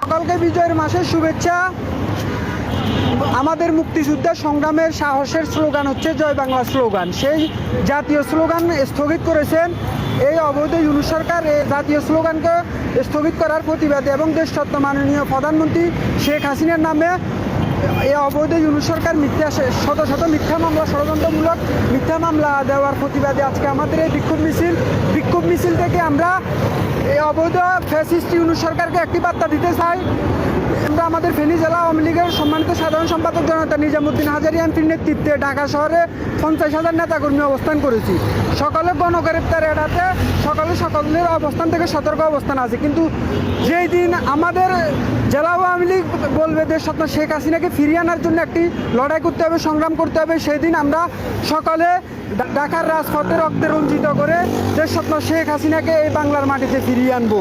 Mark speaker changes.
Speaker 1: সকলকে বিজয়ের মাসের শুভেচ্ছা। আমাদের মুক্তিযোদ্ধা সংগ্রামের সাহসের স্লোগান হচ্ছে জয় বাংলা স্লোগান। সেই জাতীয় স্লোগান স্থগিত করেছেন এই অবৈধ ইউনু সরকার জাতীয় স্লোগানকে স্থগিত করার প্রতিবাদে এবং দেশরত্ন মাননীয় প্রধানমন্ত্রী শেখ হাসিনার নামে এই অবৈধ ইউনু সরকার মিথ্যা শত শত মিথ্যা মামলা, ষড়যন্ত্রমূলক মিথ্যা মামলা দেওয়ার প্রতিবাদে আজকে আমাদের এই বিক্ষোভ মিছিল বিক্ষোভ মিছিল থেকে আমরা এই অবৈধ ফ্যাসিস্ট ইউনুস সরকারকে একটি বার্তা দিতে চাই। আমরা আমাদের ফেনী জেলা আওয়ামী লীগের সম্মানিত সাধারণ সম্পাদক জনতা নিজামুদ্দিন হাজারি এমপির নেতৃত্বে ঢাকা শহরে পঞ্চাশ হাজার নেতাকর্মী অবস্থান করেছি। সকলে গণগ্রেপ্তার এড়াতে সকলে সকলের অবস্থান থেকে সতর্ক অবস্থান আছে। কিন্তু যেই দিন আমাদের জেলা আওয়ামী লীগ বলবে দেশ স্বপ্ন শেখ হাসিনাকে ফিরিয়ে আনার জন্য একটি লড়াই করতে হবে, সংগ্রাম করতে হবে, সেই দিন আমরা সকলে ঢাকার রাজপথে রক্তে রঞ্জিত করে দেশ স্বপ্ন শেখ হাসিনাকে এই বাংলার মাটিতে ফিরিয়ে আনবো